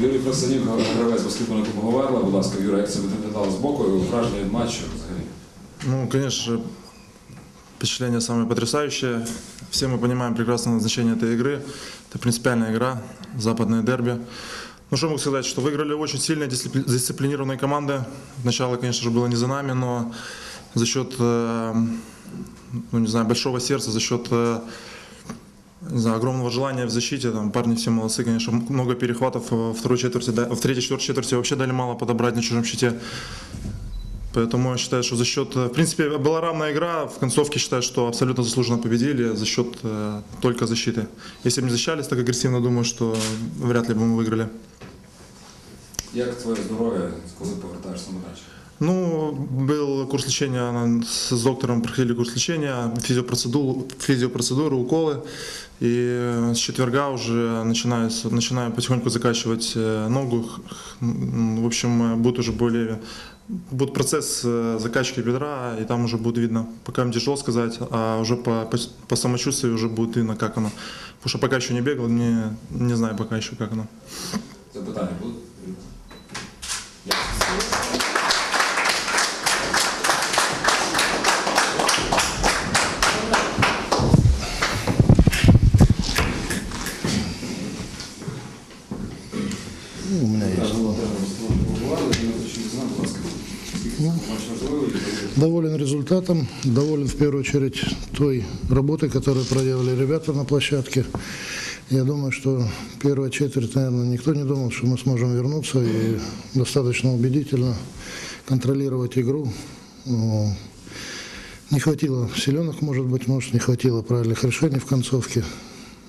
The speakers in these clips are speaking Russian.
Юрій Просанюк, гравець баскетбольного клубу Говерла. Будь ласка, Юра, як це виглядало з боку? Враження від матчу взагалі? Ну, конечно же, впечатление самое потрясающее. Все мы понимаем прекрасно назначение этой игры. Это принципиальная игра, западное дерби. Ну, что могу сказать, что выиграли очень сильные, дисципли- дисциплинированные команды. Начало, конечно же, было не за нами, но за счет, э, ну, не знаю, большого сердца, за счет э, знаю, огромного желания в защите. Там парни все молодцы, конечно, много перехватов во второй четверти, в третьей, четвертой четверти вообще дали мало подобрать на чужом щите. Поэтому я считаю, что за счет, э, в принципе, была равная игра. В концовке считаю, что абсолютно заслуженно победили за счет э, только защиты. Если бы не защищались так агрессивно, думаю, что вряд ли бы мы выиграли. Як твоє здоров'я, коли повертаєшся на матч? Ну, был курс лечения, с доктором проходили курс лечения, физиопроцедуру, физиопроцедуры, уколы. И с четверга уже начинаю, начинаю потихоньку закачивать э, ногу. В общем, э, будет уже более... Будет процесс э, закачки бедра, и там уже будет видно. Пока мне тяжело сказать, а уже по, по, по самочувствию уже будет видно, как оно. Потому что пока еще не бегал, не, не знаю пока еще, как оно. Запитання будуть? У меня Так, есть. Володимир Миколаївич, побували, я хочу дізнати, будь ласка, Доволен результатом, доволен в первую очередь той работой, которую проделали ребята на площадке. Я думаю, что первая четверть, наверное, никто не думал, что мы сможем вернуться и достаточно убедительно контролировать игру. Ну, Не хватило силенок, может быть, может, не хватило правильных решений в концовке.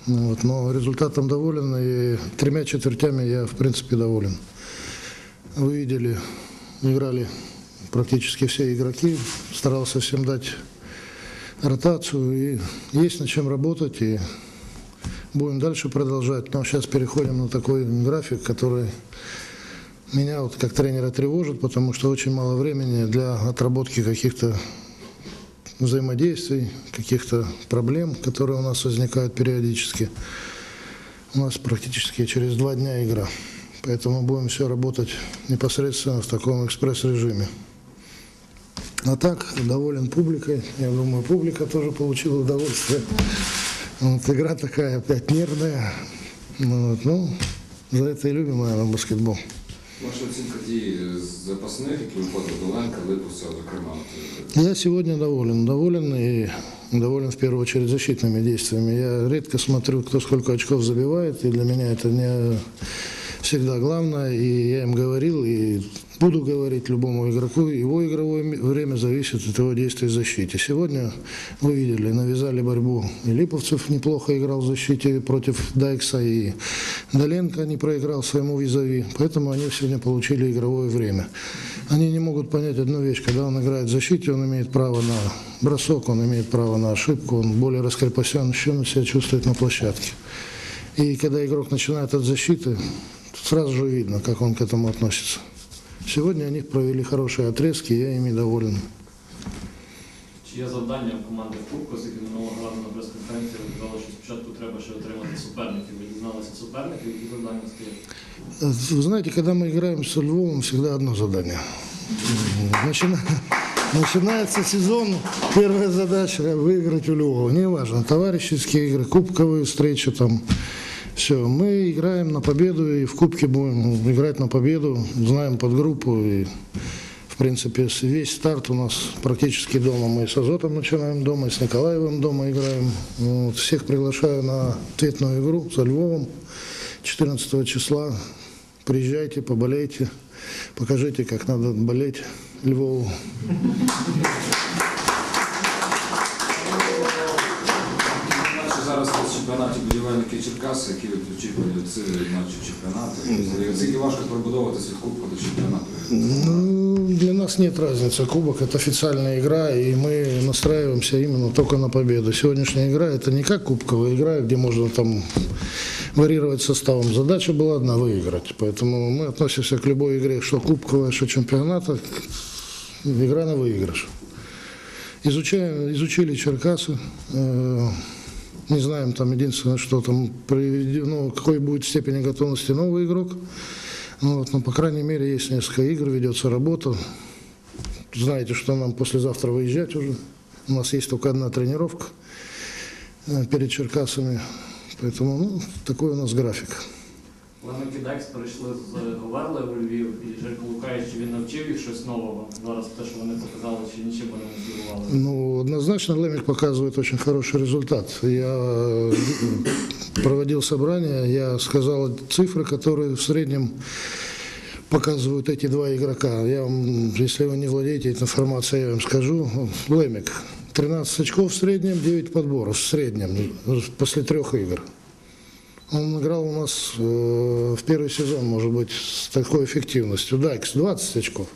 Вот, но результатом доволен, и тремя четвертями я, в принципе, доволен. Вы видели, играли практически все игроки, старался всем дать ротацию, и есть над чем работать, и будем дальше продолжать. Но сейчас переходим на такой график, который меня вот как тренера тревожит, потому что очень мало времени для отработки каких-то взаимодействий, каких-то проблем, которые у нас возникают периодически. У нас практически через два дня игра. Поэтому будем все работать непосредственно в таком экспресс-режиме. А так, доволен публикой. Я думаю, публика тоже получила удовольствие. Вот, игра такая опять нервная. Ну, вот, ну, за это и любим, наверное, баскетбол. Ваша оцінка дій з запасних, які виходили до Ленка, Липуса, зокрема. от, Я сегодня доволен. Доволен и доволен в первую очередь защитными действиями. Я редко смотрю, кто сколько очков забивает, и для меня это не всегда главное. И я им говорил, и буду говорить любому игроку, его игровое время зависит от его действий в защите. Сегодня вы видели, навязали борьбу. И Липовцев неплохо играл в защите против Дайкса, и Доленко не проиграл своему визави. Поэтому они сегодня получили игровое время. Они не могут понять одну вещь. Когда он играет в защите, он имеет право на бросок, он имеет право на ошибку, он более раскрепощен, чем он себя чувствует на площадке. И когда игрок начинает от защиты, сразу же видно, как он к этому относится. Сегодня они провели хорошие отрезки, я ими доволен. Чи є завдання в команди Кубку, оскільки минулого разу на прес-конференції ви казали, що спочатку треба ще отримати суперників. Ви дізналися суперників, які завдання стоять? Вы знаете, когда мы играем с Львовом, всегда одно задание. Начина- Начинается сезон, первая задача выиграть у Львова. Неважно, товарищеские игры, кубковые встречи там. все, мы играем на победу и в кубке будем играть на победу, знаем подгруппу и в принципе, весь старт у нас практически дома. Мы с Азотом начинаем дома, и с Николаевым дома играем. Вот, всех приглашаю на ответную игру со Львовом 14 числа. Приезжайте, поболейте, покажите, как надо болеть Львову Наші зараз в чемпіонаті будівельники Черкаси, які от очікують ці матчі чемпіонату. І Наскільки важко перебудовуватися від Кубку до чемпіонату? Ну, для нас нет разницы. Кубок – это официальная игра, и мы настраиваемся именно только на победу. Сегодняшняя игра – это не как кубковая игра, где можно там варьировать составом. Задача была одна – выиграть. Поэтому мы относимся к любой игре, что кубковая, что чемпионата, игра на выигрыш. Изучаем, изучили Черкасы, э, не знаем там единственное, что там приведено, какой будет степени готовности новый игрок. Ну, вот, но, по крайней мере, есть несколько игр, ведется работа. Знаете, что нам послезавтра выезжать уже. У нас есть только одна тренировка э, перед Черкасами. Поэтому, ну, такой у нас график. Лена Кідекс прийшли з Говерли у Львів, і Жирко Лукаєв, чи він навчив їх щось нового. Зараз те, що вони показали, чи нічим вони не здивували. Ну, однозначно Лемик показывает очень хороший результат. Я э, проводил собрание, я сказал цифры, которые в среднем показывают эти два игрока. Я вам, если вы не владеете этой информацией, я вам скажу. Лемик, 13 очков в среднем, 9 подборов в среднем после трех игр. Он играл у нас э, в первый сезон, может быть, с такой эффективностью. Дайкс 20 очков.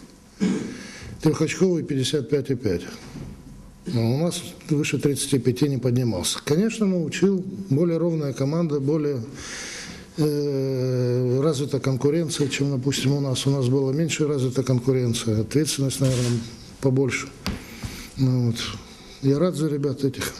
Трехочковый 55,5. Ну, у нас выше 35 не поднимался. Конечно, научил. Более ровная команда, более э, развита конкуренция, чем, допустим, у нас. У нас была меньше развита конкуренция. Ответственность, наверное, побольше. Ну, вот. Я рад за ребят этих.